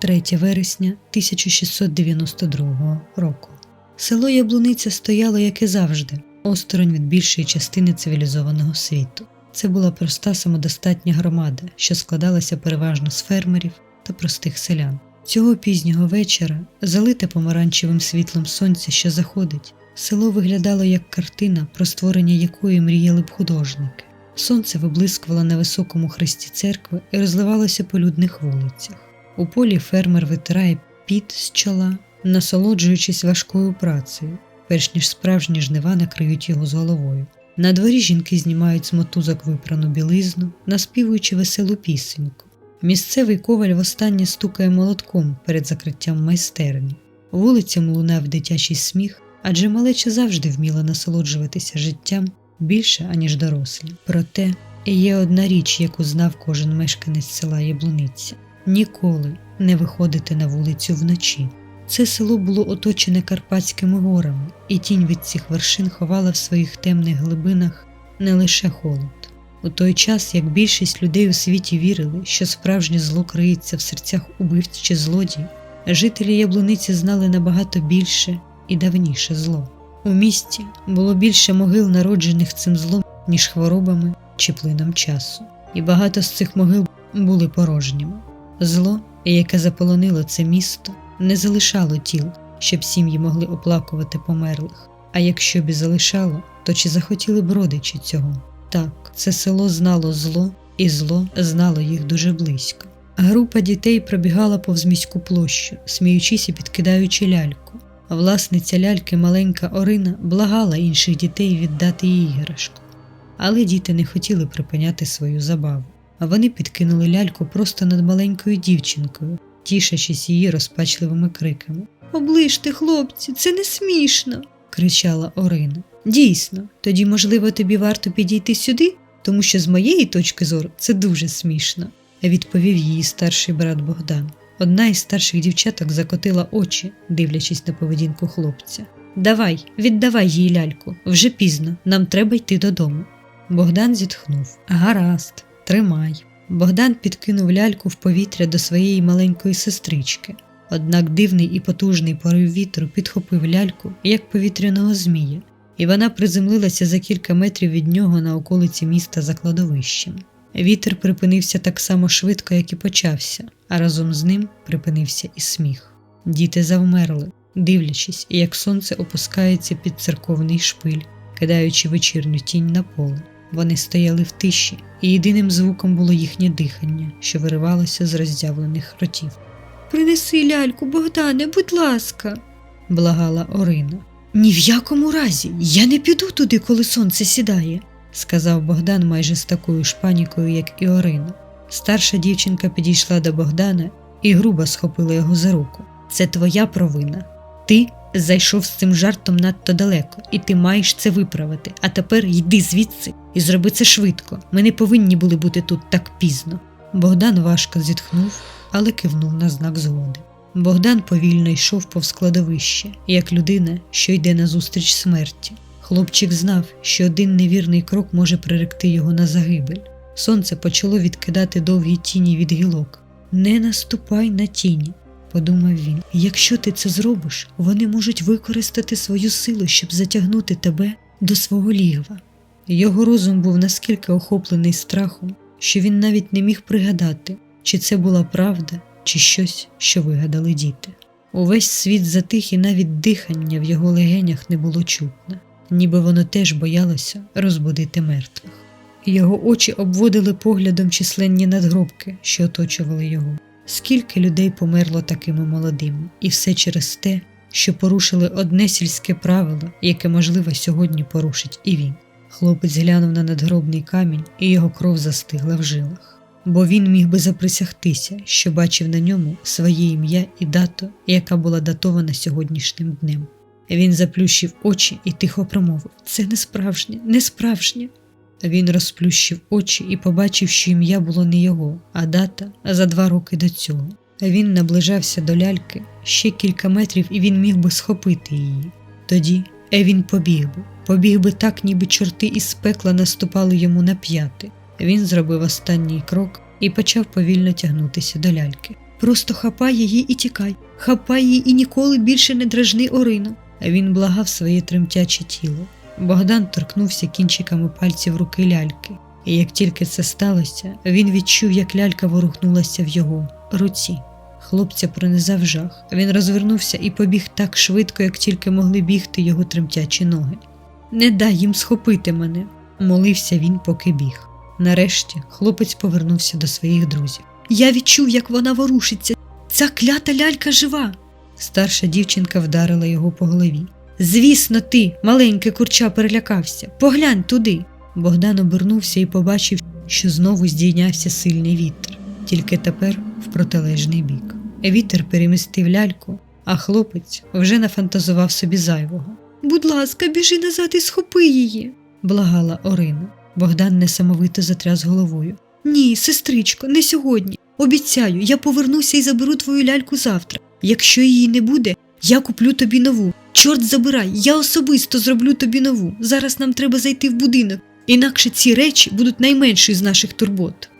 3 вересня 1692 року. Село Яблуниця стояло, як і завжди, осторонь від більшої частини цивілізованого світу. Це була проста самодостатня громада, що складалася переважно з фермерів та простих селян. Цього пізнього вечора, залите помаранчевим світлом сонця, що заходить, село виглядало як картина, про створення якої мріяли б художники. Сонце виблискувало на високому хресті церкви і розливалося по людних вулицях. У полі фермер витирає піт з чола, насолоджуючись важкою працею, перш ніж справжні жнива накриють його з головою. На дворі жінки знімають з мотузок випрану білизну, наспівуючи веселу пісеньку. Місцевий коваль востаннє стукає молотком перед закриттям майстерні. Вулицям лунав дитячий сміх, адже малеча завжди вміла насолоджуватися життям більше, аніж дорослі. Проте є одна річ, яку знав кожен мешканець села Яблуниця ніколи не виходити на вулицю вночі. Це село було оточене Карпатськими горами, і тінь від цих вершин ховала в своїх темних глибинах не лише холод. У той час, як більшість людей у світі вірили, що справжнє зло криється в серцях убивць чи злодій, жителі Яблуниці знали набагато більше і давніше зло. У місті було більше могил, народжених цим злом, ніж хворобами чи плином часу, і багато з цих могил були порожніми. Зло, яке заполонило це місто, не залишало тіл, щоб сім'ї могли оплакувати померлих. А якщо б і залишало, то чи захотіли б родичі цього? Так, це село знало зло, і зло знало їх дуже близько. Група дітей пробігала повз міську площу, сміючись і підкидаючи ляльку. Власниця ляльки, маленька Орина, благала інших дітей віддати їй іграшку. Але діти не хотіли припиняти свою забаву. А вони підкинули ляльку просто над маленькою дівчинкою, тішачись її розпачливими криками. Оближте, хлопці, це не смішно. кричала Орина. Дійсно, тоді, можливо, тобі варто підійти сюди, тому що з моєї точки зору це дуже смішно, відповів її старший брат Богдан. Одна із старших дівчаток закотила очі, дивлячись на поведінку хлопця. Давай, віддавай їй ляльку, вже пізно, нам треба йти додому. Богдан зітхнув. Гаразд, тримай. Богдан підкинув ляльку в повітря до своєї маленької сестрички. Однак дивний і потужний порив вітру підхопив ляльку, як повітряного змія, і вона приземлилася за кілька метрів від нього на околиці міста за кладовищем. Вітер припинився так само швидко, як і почався, а разом з ним припинився і сміх. Діти завмерли, дивлячись, як сонце опускається під церковний шпиль, кидаючи вечірню тінь на поле. Вони стояли в тиші, і єдиним звуком було їхнє дихання, що виривалося з роздявлених ротів. Принеси ляльку, Богдане, будь ласка, благала Орина. Ні в якому разі, я не піду туди, коли сонце сідає, сказав Богдан майже з такою ж панікою, як і Орина. Старша дівчинка підійшла до Богдана і грубо схопила його за руку. Це твоя провина. Ти зайшов з цим жартом надто далеко, і ти маєш це виправити. А тепер йди звідси і зроби це швидко. Ми не повинні були бути тут так пізно. Богдан важко зітхнув, але кивнув на знак згоди. Богдан повільно йшов повз кладовище, як людина, що йде назустріч смерті. Хлопчик знав, що один невірний крок може приректи його на загибель. Сонце почало відкидати довгі тіні від гілок. Не наступай на тіні, подумав він. Якщо ти це зробиш, вони можуть використати свою силу, щоб затягнути тебе до свого лігва. Його розум був наскільки охоплений страхом, що він навіть не міг пригадати, чи це була правда, чи щось, що вигадали діти. Увесь світ затих, і навіть дихання в його легенях не було чутне, ніби воно теж боялося розбудити мертвих. Його очі обводили поглядом численні надгробки, що оточували його. Скільки людей померло такими молодими, і все через те, що порушили одне сільське правило, яке, можливо, сьогодні порушить і він. Хлопець глянув на надгробний камінь, і його кров застигла в жилах, бо він міг би заприсягтися, що бачив на ньому своє ім'я і дату, яка була датована сьогоднішнім днем. Він заплющив очі і тихо промовив: Це не справжнє, не справжнє. Він розплющив очі і побачив, що ім'я було не його, а дата за два роки до цього. Він наближався до ляльки ще кілька метрів, і він міг би схопити її. Тоді він побіг би, побіг би так, ніби чорти із пекла наступали йому на п'яти. Він зробив останній крок і почав повільно тягнутися до ляльки. Просто хапай її і тікай, хапай її і ніколи більше не дражни Орину. Він благав своє тремтяче тіло. Богдан торкнувся кінчиками пальців руки ляльки, і як тільки це сталося, він відчув, як лялька ворухнулася в його руці. Хлопця пронизав жах. Він розвернувся і побіг так швидко, як тільки могли бігти його тремтячі ноги. Не дай їм схопити мене, молився він, поки біг. Нарешті хлопець повернувся до своїх друзів. Я відчув, як вона ворушиться. Ця клята лялька жива. Старша дівчинка вдарила його по голові. Звісно, ти, маленьке курча, перелякався. Поглянь туди. Богдан обернувся і побачив, що знову здійнявся сильний вітер, тільки тепер в протилежний бік. Вітер перемістив ляльку, а хлопець вже нафантазував собі зайвого. Будь ласка, біжи назад і схопи її, благала Орина. Богдан несамовито затряс головою. Ні, сестричко, не сьогодні. Обіцяю, я повернуся і заберу твою ляльку завтра. Якщо її не буде, я куплю тобі нову. Чорт забирай, я особисто зроблю тобі нову. Зараз нам треба зайти в будинок, інакше ці речі будуть найменшою з наших турбот.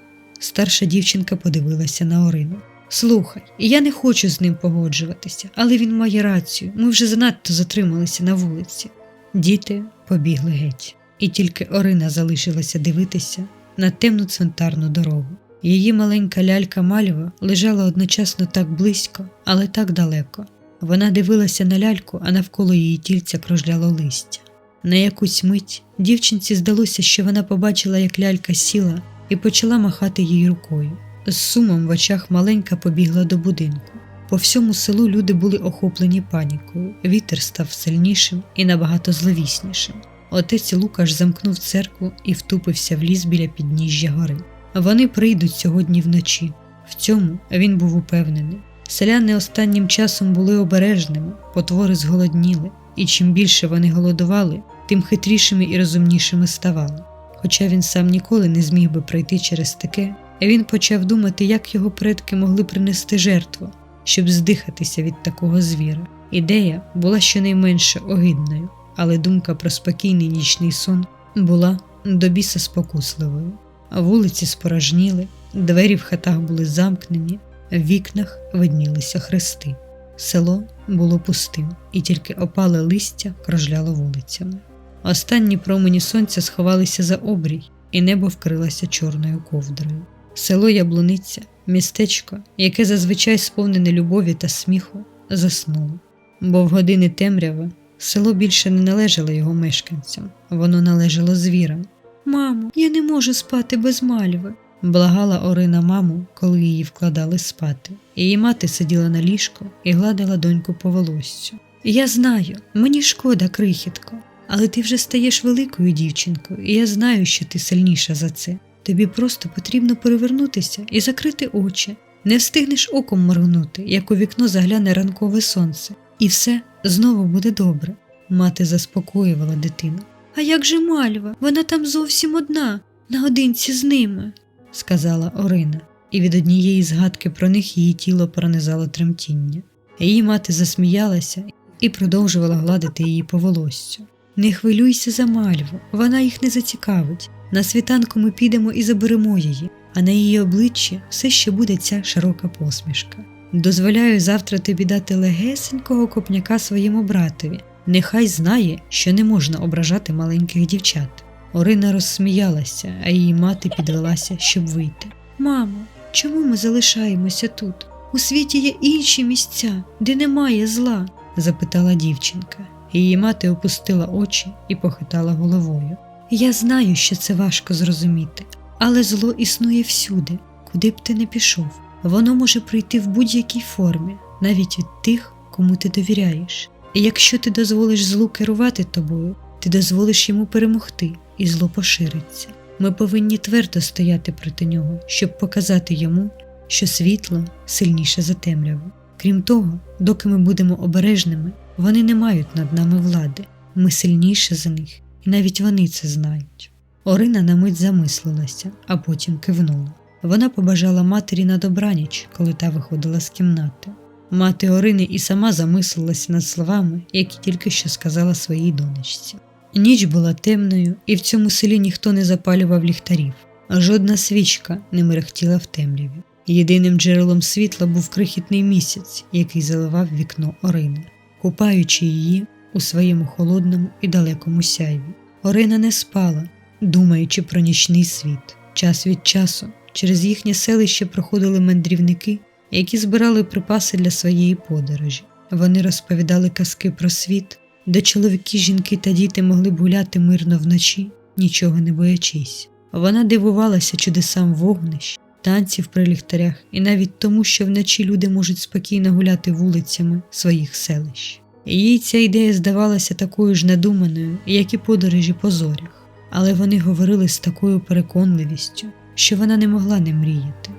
Старша дівчинка подивилася на Орину. Слухай, я не хочу з ним погоджуватися, але він має рацію. Ми вже занадто затрималися на вулиці. Діти побігли геть, і тільки Орина залишилася дивитися на темну цвинтарну дорогу. Її маленька лялька Мальва лежала одночасно так близько, але так далеко. Вона дивилася на ляльку, а навколо її тільця кружляло листя. На якусь мить дівчинці здалося, що вона побачила, як лялька сіла і почала махати їй рукою. З сумом в очах маленька побігла до будинку. По всьому селу люди були охоплені панікою. Вітер став сильнішим і набагато зловіснішим. Отець Лукаш замкнув церкву і втупився в ліс біля підніжжя гори. Вони прийдуть сьогодні вночі. В цьому він був упевнений. Селяни останнім часом були обережними, потвори зголодніли, і чим більше вони голодували, тим хитрішими і розумнішими ставали. Хоча він сам ніколи не зміг би пройти через таке, він почав думати, як його предки могли принести жертву, щоб здихатися від такого звіра. Ідея була щонайменше огидною, але думка про спокійний нічний сон була до біса спокусливою. Вулиці спорожніли, двері в хатах були замкнені, в вікнах виднілися хрести. Село було пустим, і тільки опале листя кружляло вулицями. Останні промені сонця сховалися за обрій, і небо вкрилося чорною ковдрою. Село Яблуниця, містечко, яке зазвичай сповнене любові та сміху, заснуло, бо в години темряви село більше не належало його мешканцям, воно належало звірам. Мамо, я не можу спати без мальви, благала Орина маму, коли її вкладали спати. Її мати сиділа на ліжку і гладила доньку по волоссю. Я знаю, мені шкода, крихітко, але ти вже стаєш великою дівчинкою, і я знаю, що ти сильніша за це. Тобі просто потрібно перевернутися і закрити очі. Не встигнеш оком моргнути, як у вікно загляне ранкове сонце, і все знову буде добре. Мати заспокоювала дитину. А як же мальва? Вона там зовсім одна, наодинці з ними, сказала Орина, і від однієї згадки про них її тіло пронизало тремтіння. Її мати засміялася і продовжувала гладити її по волоссю. Не хвилюйся за мальву, вона їх не зацікавить. На світанку ми підемо і заберемо її, а на її обличчі все ще буде ця широка посмішка. Дозволяю завтра тобі дати легесенького копняка своєму братові. Нехай знає, що не можна ображати маленьких дівчат. Орина розсміялася, а її мати підвелася, щоб вийти. Мамо, чому ми залишаємося тут? У світі є інші місця, де немає зла? запитала дівчинка. Її мати опустила очі і похитала головою. Я знаю, що це важко зрозуміти, але зло існує всюди, куди б ти не пішов. Воно може прийти в будь-якій формі, навіть від тих, кому ти довіряєш. І якщо ти дозволиш злу керувати тобою, ти дозволиш йому перемогти, і зло пошириться. Ми повинні твердо стояти проти нього, щоб показати йому, що світло сильніше за темряву. Крім того, доки ми будемо обережними, вони не мають над нами влади, ми сильніше за них, і навіть вони це знають. Орина на мить замислилася, а потім кивнула. Вона побажала матері на добраніч, коли та виходила з кімнати. Мати Орини і сама замислилася над словами, які тільки що сказала своїй донечці. Ніч була темною, і в цьому селі ніхто не запалював ліхтарів, жодна свічка не мерехтіла в темряві. Єдиним джерелом світла був крихітний місяць, який заливав вікно Орини, купаючи її у своєму холодному і далекому сяйві. Орина не спала, думаючи про нічний світ. Час від часу через їхнє селище проходили мандрівники, які збирали припаси для своєї подорожі. Вони розповідали казки про світ, де чоловіки, жінки та діти могли б гуляти мирно вночі, нічого не боячись. Вона дивувалася чудесам вогнищ, танців при ліхтарях і навіть тому, що вночі люди можуть спокійно гуляти вулицями своїх селищ. Їй ця ідея здавалася такою ж надуманою, як і подорожі по зорях, але вони говорили з такою переконливістю, що вона не могла не мріяти.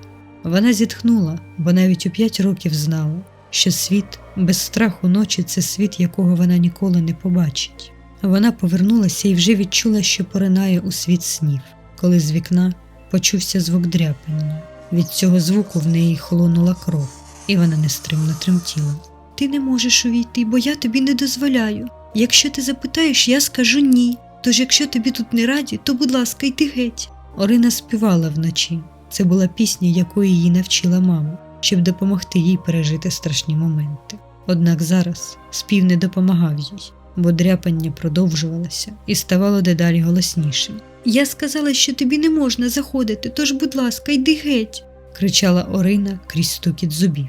Вона зітхнула, бо навіть у п'ять років знала, що світ без страху ночі це світ, якого вона ніколи не побачить. Вона повернулася і вже відчула, що поринає у світ снів, коли з вікна почувся звук дряпання. Від цього звуку в неї холонула кров, і вона нестримно тремтіла. Ти не можеш увійти, бо я тобі не дозволяю. Якщо ти запитаєш, я скажу ні. Тож, якщо тобі тут не раді, то будь ласка, йди геть. Орина співала вночі. Це була пісня, якої її навчила мама, щоб допомогти їй пережити страшні моменти. Однак зараз спів не допомагав їй, бо дряпання продовжувалося і ставало дедалі голоснішим. Я сказала, що тобі не можна заходити, тож, будь ласка, йди геть, кричала Орина крізь стукіт зубів.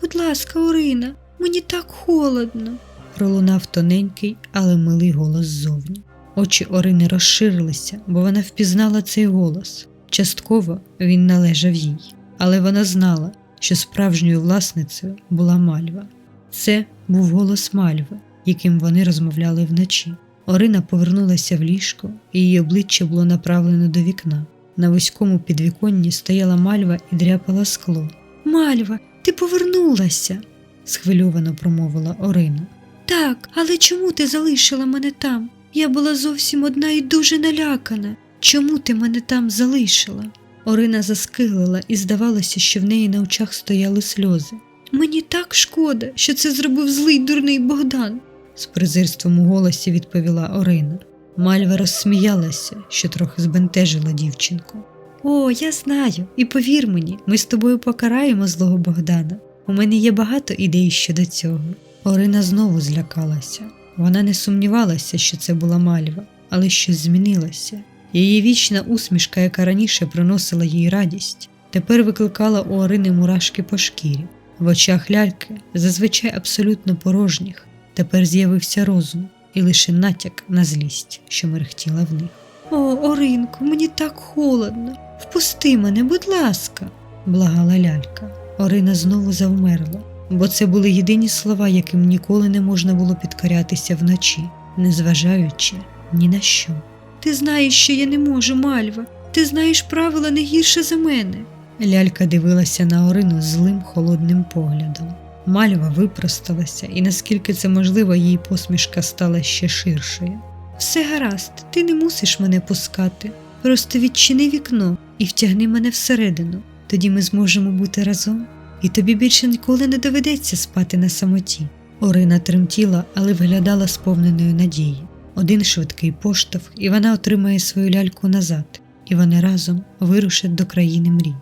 Будь ласка, Орина, мені так холодно. пролунав тоненький, але милий голос ззовні. Очі Орини розширилися, бо вона впізнала цей голос. Частково він належав їй, але вона знала, що справжньою власницею була мальва. Це був голос мальви, яким вони розмовляли вночі. Орина повернулася в ліжко, і її обличчя було направлено до вікна. На вузькому підвіконні стояла мальва і дряпала скло. Мальва, ти повернулася, схвильовано промовила Орина. Так, але чому ти залишила мене там? Я була зовсім одна і дуже налякана. Чому ти мене там залишила? Орина заскиглила і здавалося, що в неї на очах стояли сльози. Мені так шкода, що це зробив злий дурний Богдан, з презирством у голосі відповіла Орина. Мальва розсміялася, що трохи збентежила дівчинку. О, я знаю, і повір мені, ми з тобою покараємо злого Богдана. У мене є багато ідей щодо цього. Орина знову злякалася. Вона не сумнівалася, що це була мальва, але щось змінилося. Її вічна усмішка, яка раніше приносила їй радість, тепер викликала у Орини мурашки по шкірі. В очах ляльки, зазвичай абсолютно порожніх, тепер з'явився розум і лише натяк на злість, що мерехтіла в них. О, Оринко, мені так холодно. Впусти мене, будь ласка, благала лялька. Орина знову завмерла, бо це були єдині слова, яким ніколи не можна було підкорятися вночі, незважаючи ні на що. Ти знаєш, що я не можу, мальва. Ти знаєш правила не гірше за мене. Лялька дивилася на Орину злим холодним поглядом. Мальва випросталася, і наскільки це можливо, її посмішка стала ще ширшою. Все гаразд, ти не мусиш мене пускати. Просто відчини вікно і втягни мене всередину. Тоді ми зможемо бути разом, і тобі більше ніколи не доведеться спати на самоті. Орина тремтіла, але виглядала сповненою надії. Один швидкий поштовх, і вона отримає свою ляльку назад, і вони разом вирушать до країни мрій.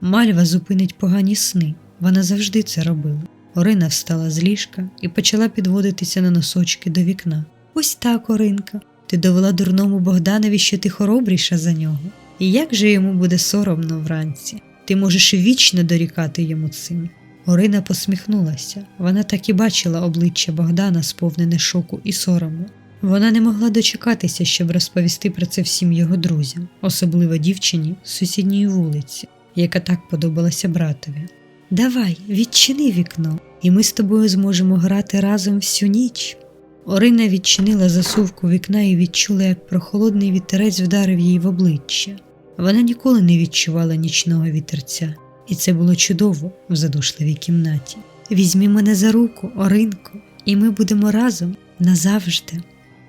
Мальва зупинить погані сни, вона завжди це робила. Орина встала з ліжка і почала підводитися на носочки до вікна. Ось так, Оринка, ти довела дурному Богданові, що ти хоробріша за нього. І як же йому буде соромно вранці? Ти можеш вічно дорікати йому цим. Орина посміхнулася. Вона так і бачила обличчя Богдана, сповнене шоку і сорому. Вона не могла дочекатися, щоб розповісти про це всім його друзям, особливо дівчині з сусідньої вулиці, яка так подобалася братові. Давай, відчини вікно, і ми з тобою зможемо грати разом всю ніч. Орина відчинила засувку вікна і відчула, як прохолодний вітерець вдарив їй в обличчя. Вона ніколи не відчувала нічного вітерця, і це було чудово в задушливій кімнаті. Візьми мене за руку, Оринко, і ми будемо разом назавжди.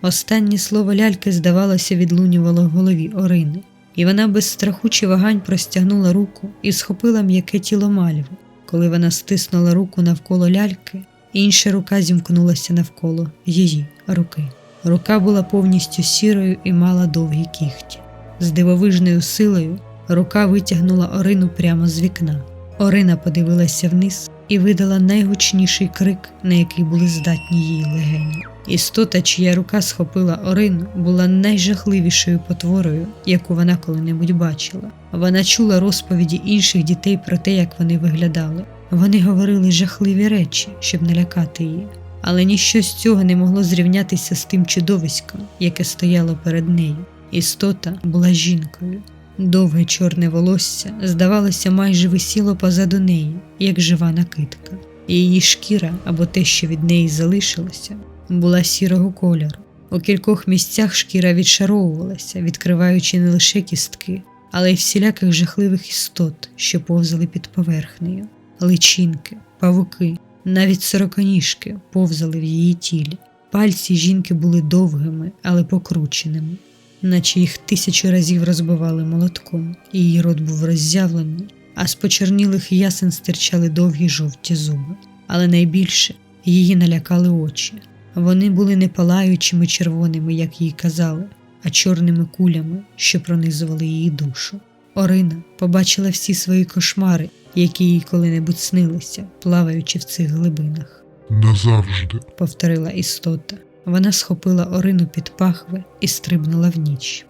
Останнє слово ляльки, здавалося, відлунювало в голові Орини, і вона без страху вагань простягнула руку і схопила м'яке тіло мальви. Коли вона стиснула руку навколо ляльки, інша рука зімкнулася навколо її руки. Рука була повністю сірою і мала довгі кігті. З дивовижною силою рука витягнула Орину прямо з вікна. Орина подивилася вниз і видала найгучніший крик, на який були здатні її легені. Істота, чия рука схопила Орину, була найжахливішою потворою, яку вона коли-небудь бачила. Вона чула розповіді інших дітей про те, як вони виглядали. Вони говорили жахливі речі, щоб налякати її, але ніщо з цього не могло зрівнятися з тим чудовиськом, яке стояло перед нею. Істота була жінкою. Довге чорне волосся, здавалося, майже висіло позаду неї, як жива накидка, її шкіра або те, що від неї залишилося, була сірого кольору. У кількох місцях шкіра відшаровувалася, відкриваючи не лише кістки, але й всіляких жахливих істот, що повзали під поверхнею, личинки, павуки, навіть сороконіжки повзали в її тілі. Пальці жінки були довгими, але покрученими, наче їх тисячу разів розбивали молотком, і її рот був роззявлений, а з почернілих ясен стирчали довгі жовті зуби. Але найбільше її налякали очі. Вони були не палаючими червоними, як їй казали, а чорними кулями, що пронизували її душу. Орина побачила всі свої кошмари, які їй коли-небудь снилися, плаваючи в цих глибинах. Назавжди. повторила істота. Вона схопила Орину під пахви і стрибнула в ніч.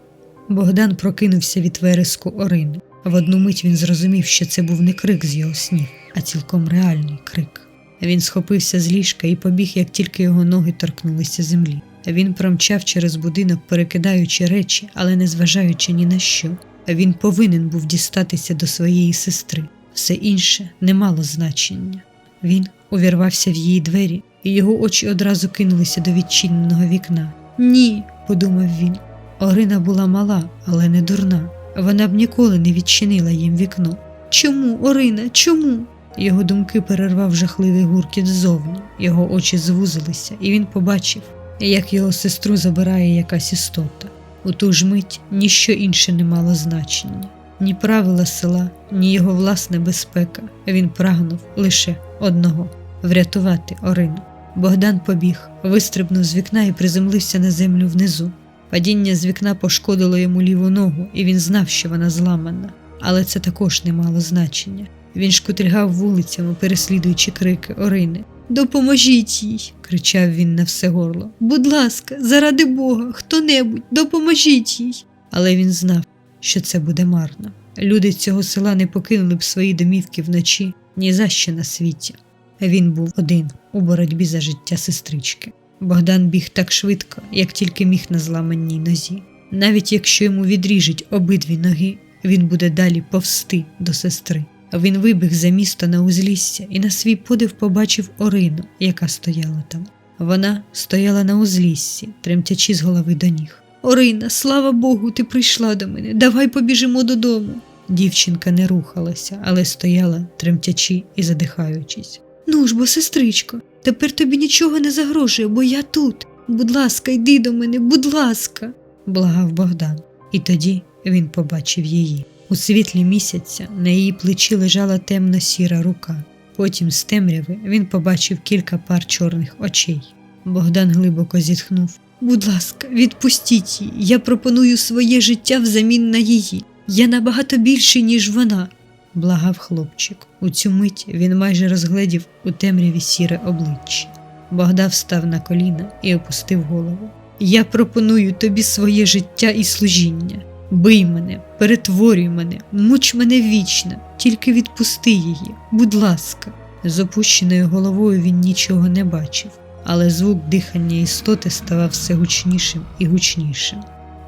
Богдан прокинувся від вереску Орини. В одну мить він зрозумів, що це був не крик з його снів, а цілком реальний крик. Він схопився з ліжка і побіг, як тільки його ноги торкнулися землі. Він промчав через будинок, перекидаючи речі, але не зважаючи ні на що. Він повинен був дістатися до своєї сестри. Все інше не мало значення. Він увірвався в її двері, і його очі одразу кинулися до відчиненого вікна. Ні, подумав він. Орина була мала, але не дурна. Вона б ніколи не відчинила їм вікно. Чому, Орина, чому? Його думки перервав жахливий гуркіт ззовні, його очі звузилися, і він побачив, як його сестру забирає якась істота. У ту ж мить ніщо інше не мало значення. Ні правила села, ні його власна безпека. Він прагнув лише одного врятувати Орину. Богдан побіг, вистрибнув з вікна і приземлився на землю внизу. Падіння з вікна пошкодило йому ліву ногу, і він знав, що вона зламана, але це також не мало значення. Він шкутильгав вулицями, переслідуючи крики Орини. Допоможіть їй, кричав він на все горло. Будь ласка, заради Бога, хто-небудь, допоможіть їй. Але він знав, що це буде марно. Люди цього села не покинули б свої домівки вночі ні за що на світі. Він був один у боротьбі за життя сестрички. Богдан біг так швидко, як тільки міг на зламаній нозі. Навіть якщо йому відріжуть обидві ноги, він буде далі повсти до сестри. Він вибіг за місто на узлісся і на свій подив побачив Орину, яка стояла там. Вона стояла на узліссі, тремтячи з голови до ніг. Орина, слава Богу, ти прийшла до мене. Давай побіжимо додому. Дівчинка не рухалася, але стояла, тремтячи і задихаючись. Ну ж бо, сестричко, тепер тобі нічого не загрожує, бо я тут. Будь ласка, йди до мене, будь ласка, благав Богдан. І тоді він побачив її. У світлі місяця на її плечі лежала темно сіра рука. Потім з темряви він побачив кілька пар чорних очей. Богдан глибоко зітхнув. Будь ласка, відпустіть її. Я пропоную своє життя взамін на її. Я набагато більший, ніж вона, благав хлопчик. У цю мить він майже розгледів у темряві сіре обличчя. Богдан встав на коліна і опустив голову. Я пропоную тобі своє життя і служіння. Бий мене, перетворюй мене, муч мене вічно, тільки відпусти її, будь ласка. З опущеною головою він нічого не бачив, але звук дихання істоти ставав все гучнішим і гучнішим.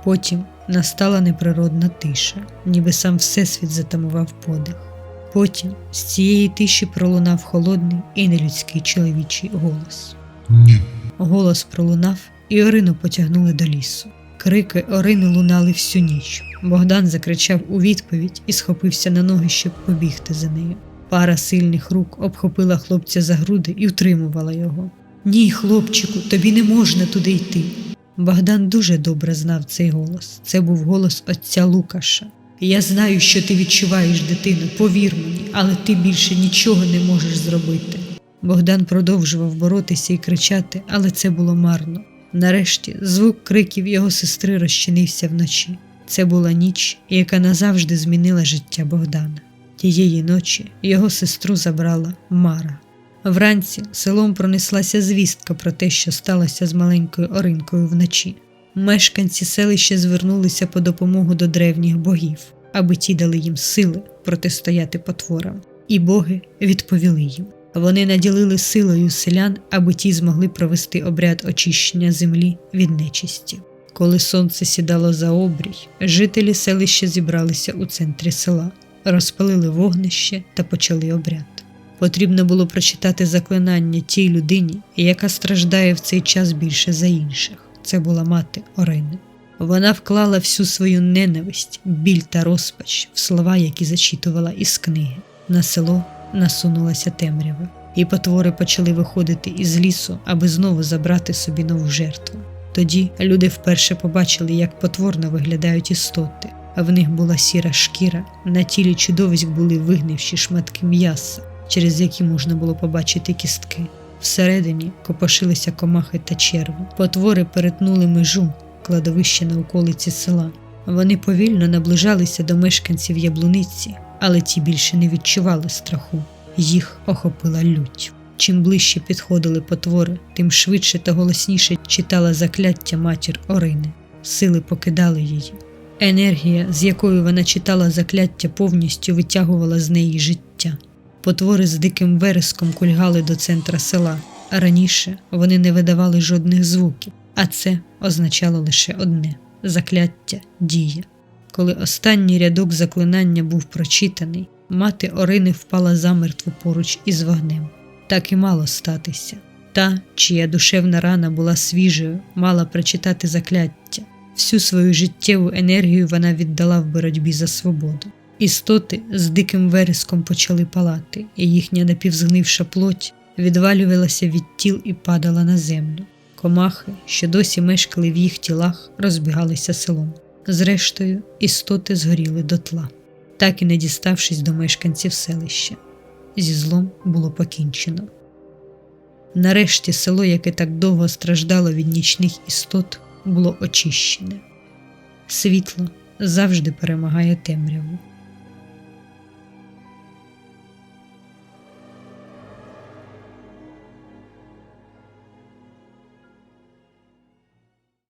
Потім настала неприродна тиша, ніби сам Всесвіт затамував подих. Потім з цієї тиші пролунав холодний і нелюдський чоловічий голос. Ні. Голос пролунав, і Орину потягнули до лісу. Крики Орини лунали всю ніч. Богдан закричав у відповідь і схопився на ноги, щоб побігти за нею. Пара сильних рук обхопила хлопця за груди і утримувала його. Ні, хлопчику, тобі не можна туди йти. Богдан дуже добре знав цей голос. Це був голос отця Лукаша. Я знаю, що ти відчуваєш, дитину, повір мені, але ти більше нічого не можеш зробити. Богдан продовжував боротися і кричати, але це було марно. Нарешті звук криків його сестри розчинився вночі. Це була ніч, яка назавжди змінила життя Богдана. Тієї ночі його сестру забрала Мара. Вранці селом пронеслася звістка про те, що сталося з маленькою Оринкою вночі. Мешканці селища звернулися по допомогу до древніх богів, аби ті дали їм сили протистояти потворам, і боги відповіли їм. Вони наділили силою селян, аби ті змогли провести обряд очищення землі від нечисті. Коли сонце сідало за обрій, жителі селища зібралися у центрі села, розпалили вогнище та почали обряд. Потрібно було прочитати заклинання тій людині, яка страждає в цей час більше за інших. Це була мати Орини. Вона вклала всю свою ненависть, біль та розпач в слова, які зачитувала із книги. На село насунулася темрява, і потвори почали виходити із лісу, аби знову забрати собі нову жертву. Тоді люди вперше побачили, як потворно виглядають істоти, в них була сіра шкіра, на тілі чудовиськ були вигнивші шматки м'яса, через які можна було побачити кістки. Всередині копошилися комахи та черви. Потвори перетнули межу кладовище на околиці села. Вони повільно наближалися до мешканців яблуниці, але ті більше не відчували страху. Їх охопила лють. Чим ближче підходили потвори, тим швидше та голосніше читала закляття матір Орини. Сили покидали її. Енергія, з якою вона читала закляття, повністю витягувала з неї життя. Потвори з диким вереском кульгали до центра села, а раніше вони не видавали жодних звуків, а це означало лише одне закляття діє. Коли останній рядок заклинання був прочитаний, мати Орини впала замертво поруч із вогнем. Так і мало статися. Та, чия душевна рана була свіжою, мала прочитати закляття. Всю свою життєву енергію вона віддала в боротьбі за свободу. Істоти з диким вереском почали палати, і їхня напівзгнивша плоть відвалювалася від тіл і падала на землю. Комахи, що досі мешкали в їх тілах, розбігалися селом. Зрештою, істоти згоріли дотла, так і не діставшись до мешканців селища. Зі злом було покінчено. Нарешті село, яке так довго страждало від нічних істот, було очищене. Світло завжди перемагає темряву.